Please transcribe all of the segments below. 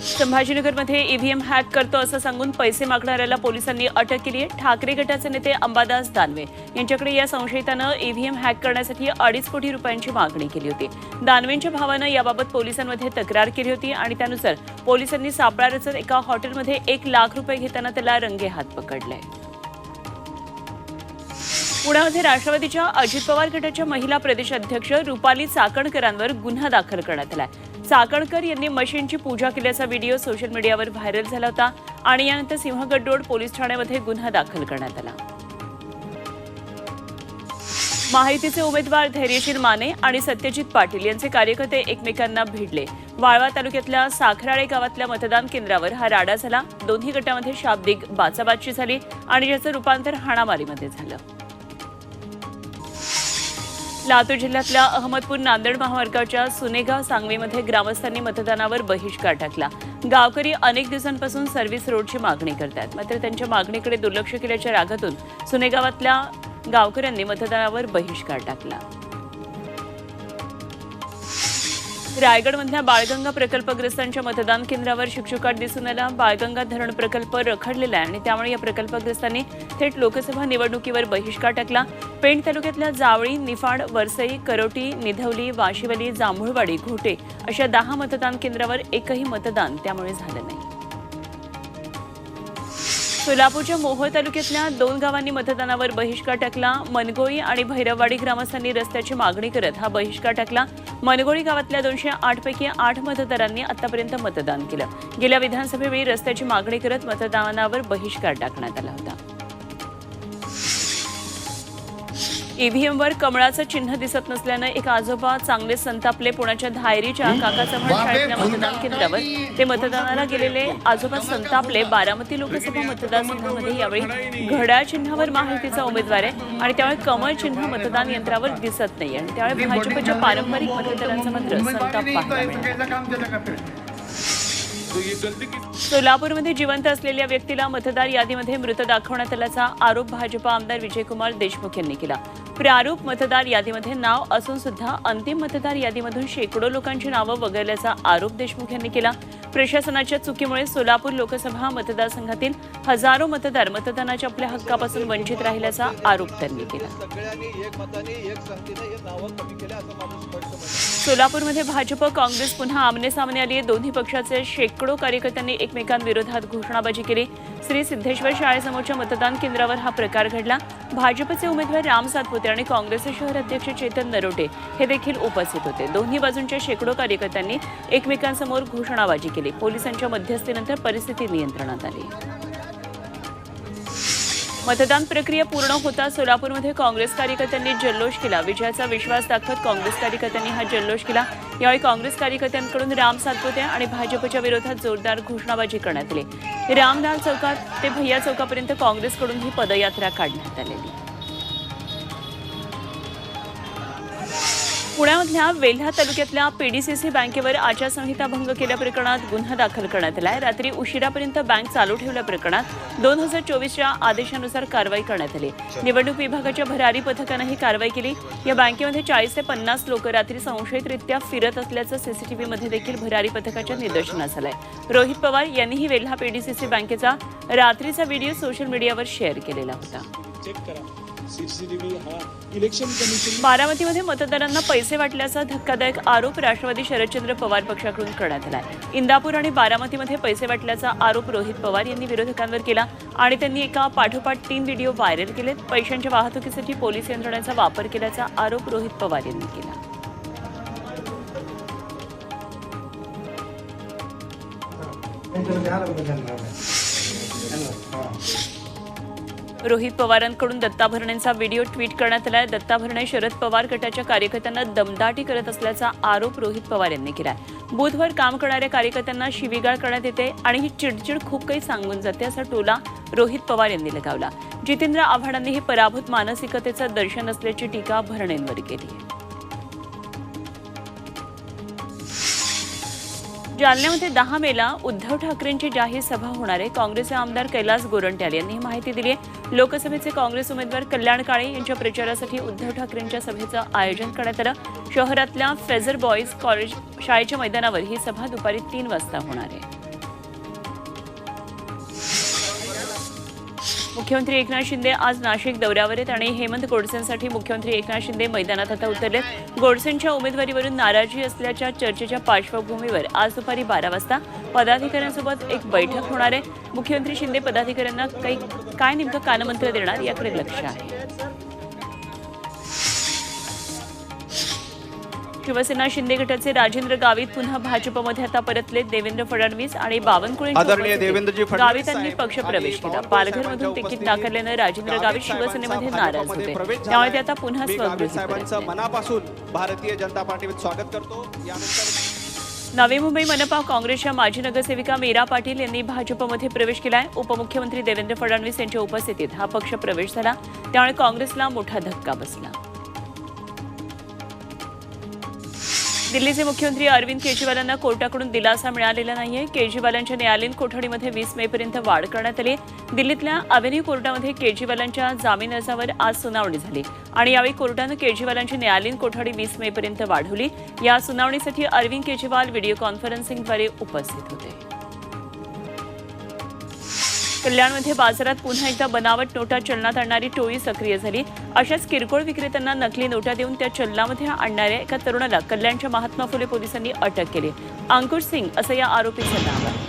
संभाजीनगरमध्ये EVM hack करतो असं सांगून पैसे मागणाऱ्याला पोलिसांनी अटक केली आहे. ठाकरे गटाचे नेते अंबादास दानवे यांच्याकडे या संशयितानं ईव्हीएम हॅक करण्यासाठी अडीच कोटी रुपयांची मागणी केली होती. दानवेंच्या भावानं याबाबत पोलिसांमध्ये तक्रार केली होती आणि त्यानुसार पोलिसांनी सापळारचत एका हॉटेलमध्ये एक लाख रुपये घेताना त्याला रंगे हात पकडले. पुण्यामध्ये राष्ट्रवादीच्या अजित पवार गटाच्या महिला प्रदेशाध्यक्ष रुपाली चाकणकरांवर गुन्हा दाखल करण्यात आलाय. चाकणकर यांनी मशीनची पूजा केल्याचा व्हिडिओ सोशल मीडियावर व्हायरल झाला होता आणि यानंतर सिंहगड रोड पोलीस ठाण्यामध्ये गुन्हा दाखल करण्यात आला. माहितीचे उमेदवार धैर्यशील माने आणि सत्यजित पाटील यांचे कार्यकर्ते एकमेकांना भिडले. वाळवा तालुक्यातल्या साखराळे गावातल्या मतदान केंद्रावर हा राडा झाला. दोन्ही गटामध्ये शाब्दिक बाचाबाची झाली आणि ज्याचं रूपांतर हाणामारीमध्ये झालं. लातूर जिल्ह्यातल्या अहमदपूर नांदेड महामार्गाच्या सुनेगाव सांगवीमध्ये ग्रामस्थांनी मतदानावर बहिष्कार टाकला. गावकरी अनेक दिवसांपासून सर्व्हिस रोडची मागणी करतात. मात्र त्यांच्या मागणीकडे दुर्लक्ष केल्याच्या रागातून सुनेगावातल्या गावकऱ्यांनी मतदानावर बहिष्कार टाकला. रायगडमधल्या बाळगंगा प्रकल्पग्रस्तांच्या मतदान केंद्रावर शिक्षकाट दिसून आला. बाळगंगा धरण प्रकल्प रखडलेला आहे आणि त्यामुळे या प्रकल्पग्रस्तांनी थेट लोकसभा निवडणुकीवर बहिष्कार टाकला. पेण तालुक्यातल्या जावळी निफाड वरसई करोटी निधवली वाशिवली जांभुळवाडी घोटे अशा दहा मतदान केंद्रावर एकही मतदान त्यामुळे झालं नाही. सोलापूरच्या मोहोळ तालुक्यातल्या दोन गावांनी मतदानावर बहिष्कार टाकला. मनगोळी आणि भैरववाडी ग्रामस्थांनी रस्त्याची मागणी करत हा बहिष्कार टाकला. मनगोळी गावातल्या दोनशे आठ पैकी आठ मतदारांनी आतापर्यंत मतदान केलं. गेल्या विधानसभेवेळी रस्त्याची मागणी करत मतदानावर बहिष्कार टाकण्यात आला होता. ईव्हीएमवर कमळाचं चिन्ह दिसत नसल्यानं एक आजोबा चांगले संतापले पुण्याच्या धायरीच्या काका चव्हाण शाळेतल्या मतदान केंद्रावर. ते मतदानाला गेलेले आजोबा संतापले. बारामती लोकसभा मतदारसंघामध्ये यावेळी घड्याळ चिन्हावर महायुतीचा उमेदवार आहे आणि त्यामुळे कमळ चिन्ह मतदान यंत्रावर दिसत नाही आणि त्यामुळे भाजपच्या पारंपरिक मतदारांचा मात्र संताप पाहायला सोलापूरमध्ये जिवंत असलेल्या व्यक्तीला मतदार यादीमध्ये मृत दाखवण्यात आल्याचा आरोप भाजपा आमदार विजयकुमार देशमुख यांनी केला. प्रारूप मतदार यादीमध्ये नाव असून सुद्धा अंतिम मतदार यादीमधून शेकडो लोकांची नावं वगळल्याचा आरोप देशमुख यांनी केला. प्रशासनाच्या चुकीमुळे सोलापूर लोकसभा मतदारसंघातील हजारो मतदार मतदानाच्या आपल्या हक्कापासून वंचित राहिल्याचा आरोप त्यांनी केला. सोलापूरमध्ये भाजप काँग्रेस पुन्हा आमने सामने आली. आहे दोन्ही पक्षाचे शेकडो कार्यकर्त्यांनी एकमेकांविरोधात घोषणाबाजी केली. श्री सिद्धेश्वर शाळेसमोरच्या मतदान केंद्रावर हा प्रकार घडला. भाजपचे उमेदवार राम सातपुते आणि काँग्रेसचे शहर अध्यक्ष चेतन नरोटे हे देखील उपस्थित होते. दोन्ही बाजूंच्या शेकडो कार्यकर्त्यांनी एकमेकांसमोर घोषणाबाजी केली. पोलिसांच्या मध्यस्थीनंतर परिस्थिती नियंत्रणात आली. मतदान प्रक्रिया पूर्ण होता सोलापूरमध्ये काँग्रेस कार्यकर्त्यांनी जल्लोष केला. विजयाचा विश्वास दाखवत काँग्रेस कार्यकर्त्यांनी हा जल्लोष केला. यावेळी काँग्रेस कार्यकर्त्यांकडून राम सातपुते आणि भाजपच्या विरोधात जोरदार घोषणाबाजी करण्यात आली. रामलाल चौकात ते भैया चौकापर्यंत काँग्रेसकडून ही पदयात्रा काढण्यात आलेली. पुण्यामधल्या वेल्हा तालुक्यातल्या पीडीसीसी बँकेवर आचारसंहिता भंग केल्या प्रकरणात गुन्हा दाखल करण्यात आलाय. रात्री उशिरापर्यंत बँक चालू ठेवल्या प्रकरणात दोन हजार चोवीसच्या आदेशानुसार कारवाई करण्यात आली. निवडणूक विभागाच्या भरारी पथकानं ही कारवाई केली. या बँकेमध्ये चाळीस ते पन्नास लोक रात्री संशयितरित्या फिरत असल्याचं सीसीटीव्हीमध्ये देखील भरारी पथकाच्या निदर्शनास आलंय. रोहित पवार यांनीही वेल्हा पीडीसीसी बँकेचा रात्रीचा व्हिडिओ सोशल मीडियावर शेअर केलेला होता. सीसीटीव्ही हा इलेक्शन कमिशन बारामतीमध्ये मतदारांना पैसे वाटल्याचा धक्कादायक आरोप राष्ट्रवादी शरदचंद्र पवार पक्षाकडून करण्यात आलाय. इंदापूर आणि बारामतीमध्ये पैसे वाटल्याचा आरोप रोहित पवार यांनी विरोधकांवर केला आणि त्यांनी एका पाठोपाठ तीन व्हिडिओ व्हायरल केलेत. पैशांच्या वाहतुकीसाठी पोलीस यंत्रणेचा वापर केल्याचा आरोप रोहित पवार यांनी केला. रोहित पवारांकडून दत्ता भरणेंचा व्हिडिओ ट्विट करण्यात आलाय. दत्ता भरणे शरद पवार गटाच्या कार्यकर्त्यांना दमदाटी करत असल्याचा आरोप रोहित पवार यांनी केलाय. बुधवार काम करणाऱ्या कार्यकर्त्यांना शिवीगाळ करण्यात येते आणि ही चिडचिड खूप काही सांगून जाते असा टोला रोहित पवार यांनी लगावला. जितेंद्र आव्हाडांनी ही पराभूत मानसिकतेचं दर्शन असल्याची टीका भरणेंवर केली जालन्यामध्ये दहा मेला उद्धव ठाकरेंची जाहीर सभा होणार आहे. काँग्रेसचे आमदार कैलास गोरंट्याल यांनी ही माहिती दिली आहे. लोकसभेचे काँग्रेस उमेदवार कल्याण काळे यांच्या प्रचारासाठी उद्धव ठाकरेंच्या सभेचं आयोजन करण्यात आलं. शहरातल्या फेझर बॉईज कॉलेज शाळेच्या मैदानावर ही सभा दुपारी तीन वाजता होणार आहे. मुख्यमंत्री एकनाथ शिंदे आज नाशिक दौऱ्यावर आहेत आणि हेमंत गोडसेंसाठी मुख्यमंत्री एकनाथ शिंदे मैदानात आता उतरलेत. गोडसेंच्या उमेदवारीवरून नाराजी असल्याच्या चर्चेच्या पार्श्वभूमीवर आज दुपारी बारा वाजता पदाधिकाऱ्यांसोबत एक बैठक होणार आहे. मुख्यमंत्री शिंदे पदाधिकाऱ्यांना काही काय नेमकं कानमंत्र देणार याकडे लक्ष आहे. शिवसेना शिंदे गटाचे राजेंद्र गावित पुन्हा भाजपमध्ये आता परतले देवेंद्र फडणवीस आणि बावनकुळे आदरणीय देवेंद्रजी फडणवीस गावित यांनी साहेब पक्षप्रवेश केला. पालघरमधून तिकीट नाकारल्यानं राजेंद्र गावित शिवसेनेमध्ये नाराज होते. त्यामुळे ते. आता पुन्हा स्वगृही. मनापासून भारतीय जनता पार्टीमध्ये स्वागत करतो. यानंतर नवी मुंबई मनपा काँग्रेसच्या माजी नगरसेविका मीरा पाटील यांनी भाजपमध्ये प्रवेश केलाय. उपमुख्यमंत्री देवेंद्र फडणवीस यांच्या उपस्थितीत हा पक्ष प्रवेश झाला. त्यामुळे काँग्रेसला मोठा धक्का बसला. दिल्लीचे मुख्यमंत्री अरविंद केजरीवालांना कोर्टाकडून दिलासा मिळालेला नाहीये. केजरीवालांच्या न्यायालयीन कोठडीमध्ये वीस मे पर्यंत वाढ करण्यात आली. दिल्लीतल्या अव्हेन्यू कोर्टामध्ये केजरीवालांच्या जामीन अर्जावर आज सुनावणी झाली. आणि यावेळी कोर्टानं केजरीवालांची न्यायालयीन कोठडी वीस मेपर्यंत वाढवली. या सुनावणीसाठी अरविंद केजरीवाल व्हिडिओ कॉन्फरन्सिंगद्वारे उपस्थित होते. कल्याणमध्ये बाजारात पुन्हा एकदा बनावट नोटा चलनात आणणारी टोळी सक्रिय झाली. अशाच किरकोळ विक्रेत्यांना नकली नोटा देऊन त्या चलनामध्ये आणणाऱ्या एका तरुणाला कल्याणच्या महात्मा फुले पोलिसांनी अटक केली. अंकुश सिंग असं या आरोपीचं नाव आहे.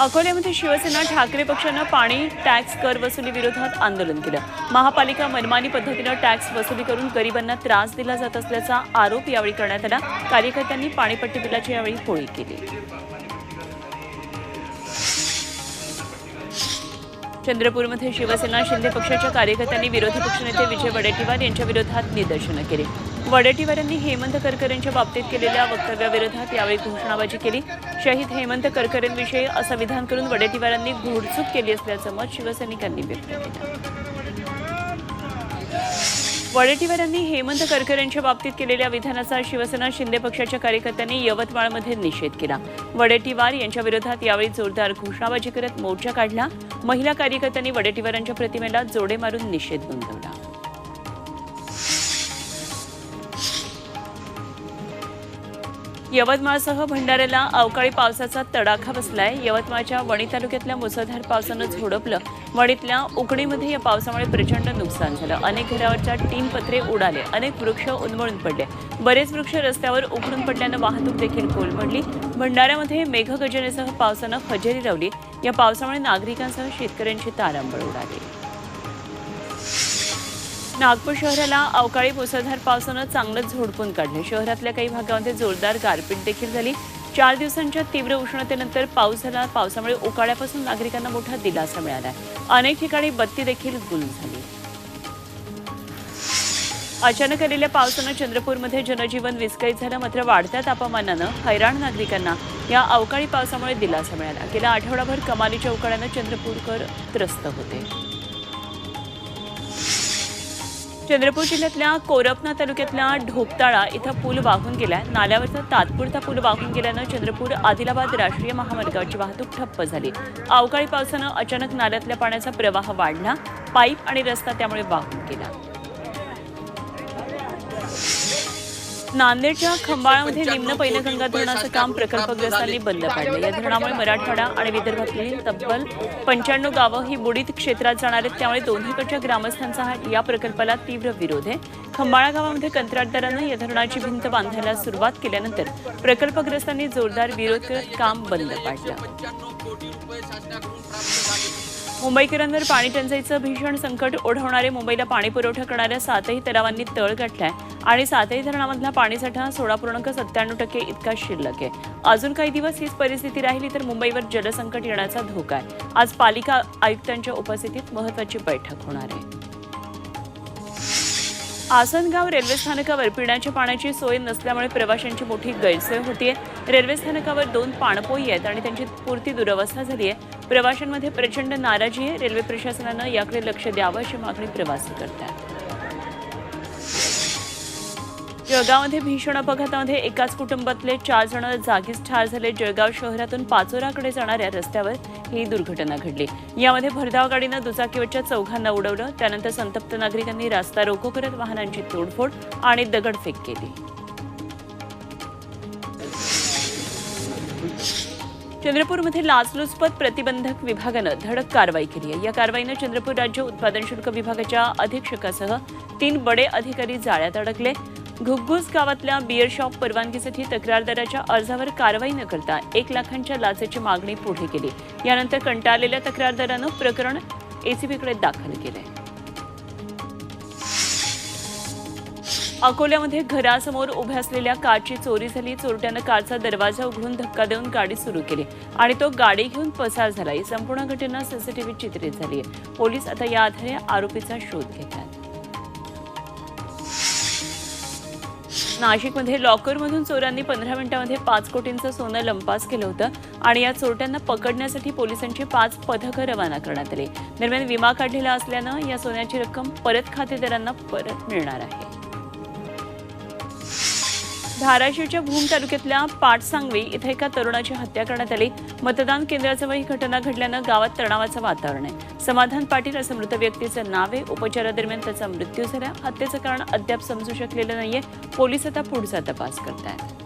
अकोल्यामध्ये शिवसेना ठाकरे पक्षानं पाणी टॅक्स कर वसुली विरोधात आंदोलन केलं. महापालिका मनमानी पद्धतीनं टॅक्स वसुली करून गरिबांना त्रास दिला जात असल्याचा आरोप यावेळी करण्यात आला. कार्यकर्त्यांनी पाणीपट्टी बिलाची यावेळी होळी केली. चंद्रपूरमध्ये शिवसेना शिंदे पक्षाच्या कार्यकर्त्यांनी विरोधी पक्षनेते विजय वडेट्टीवार यांच्या विरोधात निदर्शनं केली. वडेट्टीवार यांनी हेमंत करकरेंच्या बाबतीत केलेल्या वक्तव्याविरोधात यावेळी घोषणाबाजी केली. शहीद हेमंत करकरेंविषयी असं विधान करून वडेट्टीवारांनी घोडचूक केली असल्याचं मत शिवसैनिकांनी व्यक्त केलं. वडेट्टीवार यांनी हेमंत करकरेंच्या बाबतीत केलेल्या विधानाचा शिवसेना शिंदे पक्षाच्या कार्यकर्त्यांनी यवतमाळमध्ये निषेध केला. वडेट्टीवार यांच्या विरोधात यावेळी जोरदार घोषणाबाजी करत मोर्चा काढला. महिला कार्यकर्त्यांनी वडेट्टीवारांच्या प्रतिमेला जोडे मारून निषेध नोंदवला. यवतमाळसह भंडाऱ्याला अवकाळी पावसाचा तडाखा बसलाय. यवतमाळच्या वणी तालुक्यातल्या मुसळधार पावसानं झोडपलं. वणीतल्या उकडीमध्ये या पावसामुळे प्रचंड नुकसान झालं. अनेक घरावरच्या तीन पत्रे उडाले. अनेक वृक्ष उन्मळून पडले. बरेच वृक्ष रस्त्यावर उखडून पडल्यानं वाहतूक देखील कोलमडली. भंडाऱ्यामध्ये मेघगर्जनेसह पावसानं हजेरी लावली. या पावसामुळे नागरिकांसह शेतकऱ्यांची तारांबळ उडाली. नागपूर शहराला अवकाळी मुसळधार पावसानं चांगलंच झोडपून काढलं. शहरातल्या काही भागामध्ये जोरदार गारपीट देखील झाली. चार दिवसांच्या तीव्र उष्णतेनंतर पाऊस झाला. पावसामुळे उकाड्यापासून नागरिकांना मोठा दिलासा मिळाला. अनेक ठिकाणी बत्ती देखील गुल झाली. अचानक आलेल्या पावसानं चंद्रपूरमध्ये जनजीवन विस्कळीत झालं. मात्र वाढत्या तापमानानं हैराण नागरिकांना या अवकाळी पावसामुळे दिलासा मिळाला. गेल्या आठवडाभर कमालीच्या उकाड्यानं चंद्रपूरकर त्रस्त होते. चंद्रपूर जिल्ह्यातल्या कोरपना तालुक्यातल्या ढोकताळा इथं पूल वाहून गेलाय. नाल्यावरचा तात्पुरता पूल वाहून गेल्यानं चंद्रपूर आदिलाबाद राष्ट्रीय महामार्गाची वाहतूक ठप्प झाली. अवकाळी पावसानं अचानक नाल्यातल्या पाण्याचा प्रवाह वाढला. पाईप आणि रस्ता त्यामुळे वाहून गेला. नांदेडच्या खंबाळामध्ये निम्न पैनगंगा धरणाचं काम प्रकल्पग्रस्तांनी बंद पाडलं. या धरणामुळे मराठवाडा आणि विदर्भातील तब्बल पंच्याण्णव गावं ही बुडीत क्षेत्रात जाणार आहेत. त्यामुळे दोन्हीकडच्या ग्रामस्थांचा हा- या प्रकल्पाला तीव्र विरोध आहे. खंबाळा गावामध्ये कंत्राटदारानं या धरणाची भिंत बांधायला सुरुवात केल्यानंतर प्रकल्पग्रस्तांनी जोरदार विरोध करत काम बंद पाडलं. मुंबईकरांवर पाणी टंचाईचं भीषण संकट ओढवणारे मुंबईला पाणी पुरवठा करणाऱ्या सातही तलावांनी तळ गाठलाय. आणि सातही धरणामधला पाणीसाठा सोळा पूर्णांक सत्त्याण्णव टक्के इतका शिल्लक आहे. अजून काही दिवस हीच परिस्थिती राहिली तर मुंबईवर जलसंकट येण्याचा धोका आहे. आज पालिका आयुक्तांच्या उपस्थितीत महत्वाची बैठक होणार आहे. आसनगाव रेल्वे स्थानकावर पिण्याच्या पाण्याची सोय नसल्यामुळे प्रवाशांची मोठी गैरसोय होतीये. रेल्वे स्थानकावर दोन पाणपोई आहेत आणि त्यांची पूर्ती दुरवस्था झाली आहे प्रवाशांमध्ये प्रचंड नाराजी आहे. रेल्वे प्रशासनानं याकडे लक्ष द्यावं अशी मागणी प्रवासी करतात जळगावमध्ये भीषण अपघातामध्ये एकाच कुटुंबातले चार जण जागीच ठार झाले. जळगाव शहरातून पाचोराकडे जाणाऱ्या रस्त्यावर ही दुर्घटना घडली. यामध्ये भरधाव गाडीनं दुचाकीवरच्या चौघांना उडवलं. त्यानंतर संतप्त नागरिकांनी रास्ता रोको करत वाहनांची तोडफोड आणि दगडफेक केली. चंद्रपूरमध्ये लाचलुचपत प्रतिबंधक विभागानं धडक कारवाई केली आहे. या कारवाईनं चंद्रपूर राज्य उत्पादन शुल्क विभागाच्या अधीक्षकासह तीन बडे अधिकारी जाळ्यात अडकले. घुगघुस गावातल्या बिअर शॉप परवानगीसाठी तक्रारदाराच्या अर्जावर कारवाई न करता एक लाखांच्या लाचेची मागणी पुढे केली. यानंतर कंटाळलेल्या तक्रारदारानं प्रकरण एसीबीकडे दाखल केलंय. अकोल्यामध्ये घरासमोर उभ्या असलेल्या कारची चोरी झाली. चोरट्यानं कारचा दरवाजा उघडून धक्का देऊन गाडी सुरू केली आणि तो गाडी घेऊन पसार झाला ही संपूर्ण घटना सीसीटीव्ही चित्रित झाली आहे पोलीस आता या आधारे आरोपीचा शोध घेत नाशिकमध्ये लॉकरमधून चोरांनी पंधरा मिनिटांमध्ये पाच कोटींचं सोनं लंपास केलं होतं आणि या चोरट्यांना पकडण्यासाठी पोलिसांची पाच पथकं रवाना करण्यात आली. दरम्यान विमा काढलेला असल्यानं या सोन्याची रक्कम परत खातेदारांना परत मिळणार आहे. धाराशिवच्या भूम तालुक्यातल्या पाटसांगवी इथं एका तरुणाची हत्या करण्यात आली. मतदान केंद्राजवळ ही घटना घडल्यानं गावात तणावाचं वातावरण आहे. समाधान पाटील असं मृत व्यक्तीचं नाव आहे. उपचारादरम्यान त्याचा मृत्यू झाला. हत्येचं कारण अद्याप समजू शकलेलं नाहीये. पोलीस आता पुढचा तपास करत आहेत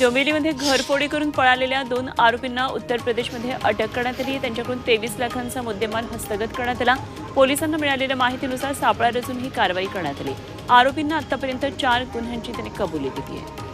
डोंबिवलीमध्ये घरफोडी करून पळालेल्या दोन आरोपींना उत्तर प्रदेशमध्ये अटक करण्यात आली. त्यांच्याकडून तेवीस लाखांचा मुद्देमाल हस्तगत करण्यात आला. पोलिसांना मिळालेल्या माहितीनुसार सापळा रचून ही कारवाई करण्यात आली. आरोपींना आतापर्यंत चार गुन्ह्यांची त्यांनी कबुली दिली आहे.